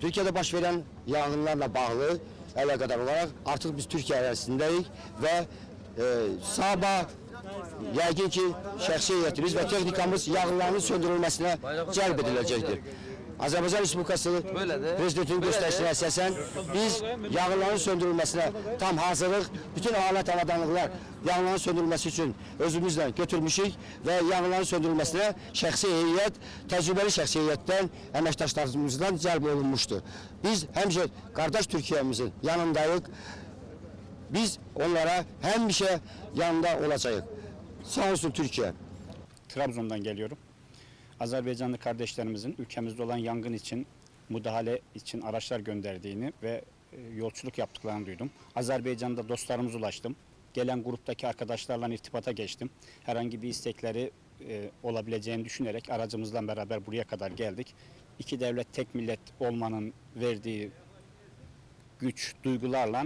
Türkiye'de baş veren yangınlarla bağlı alakadar olarak artık biz Türkiye arasındayız ve e, sabah yəqin ki şəxsi heyətimiz və texnikamız yağınların söndürülməsinə cəlb ediləcəkdir. Azərbaycan Respublikası. Prezidentinin göstərişinə əsasən biz yağınların söndürülməsinə tam hazırlıq, bütün alət avadanlıqlar yağınların söndürülməsi üçün özümüzlə götürmüşük və yağınların söndürülməsinə şəxsi heyət, təcrübəli şəxsi heyətdən əməkdaşlarımızdan cəlb olunmuşdur. Biz həmişə qardaş Türkiyəmizin yanındayıq. Biz onlara həmişə yanında olacağıq. Sağ olsun Türkiye. Trabzon'dan geliyorum. Azerbaycanlı kardeşlerimizin ülkemizde olan yangın için müdahale için araçlar gönderdiğini ve e, yolculuk yaptıklarını duydum. Azerbaycan'da dostlarımıza ulaştım. Gelen gruptaki arkadaşlarla irtibata geçtim. Herhangi bir istekleri e, olabileceğini düşünerek aracımızla beraber buraya kadar geldik. İki devlet tek millet olmanın verdiği güç, duygularla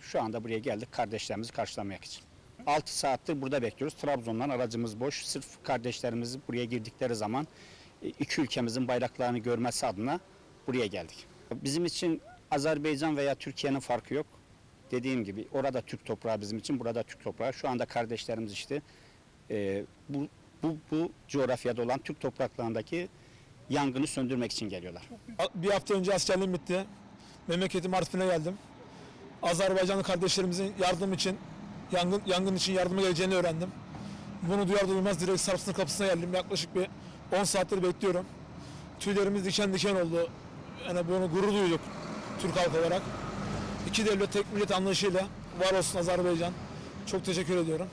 şu anda buraya geldik kardeşlerimizi karşılamak için. 6 saattir burada bekliyoruz. Trabzon'dan aracımız boş. Sırf kardeşlerimiz buraya girdikleri zaman e, iki ülkemizin bayraklarını görmesi adına buraya geldik. Bizim için Azerbaycan veya Türkiye'nin farkı yok. Dediğim gibi orada Türk toprağı bizim için, burada Türk toprağı. Şu anda kardeşlerimiz işte e, bu, bu, bu coğrafyada olan Türk topraklarındaki yangını söndürmek için geliyorlar. Bir hafta önce askerliğim bitti. Memleketim Artvin'e geldim. Azerbaycanlı kardeşlerimizin yardım için, yangın yangın için yardıma geleceğini öğrendim. Bunu duyar duymaz direkt Sarp sınır kapısına geldim. Yaklaşık bir 10 saattir bekliyorum. Tüylerimiz diken diken oldu. Yani bunu gurur duyduk Türk halkı olarak. İki devlet tek millet anlayışıyla var olsun Azerbaycan. Çok teşekkür ediyorum.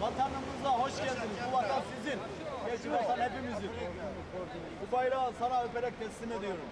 Vatanımıza hoş geldiniz. Bu vatan sizin. Gerçi vatan hepimizin. Bu bayrağı sana öperek teslim ediyorum.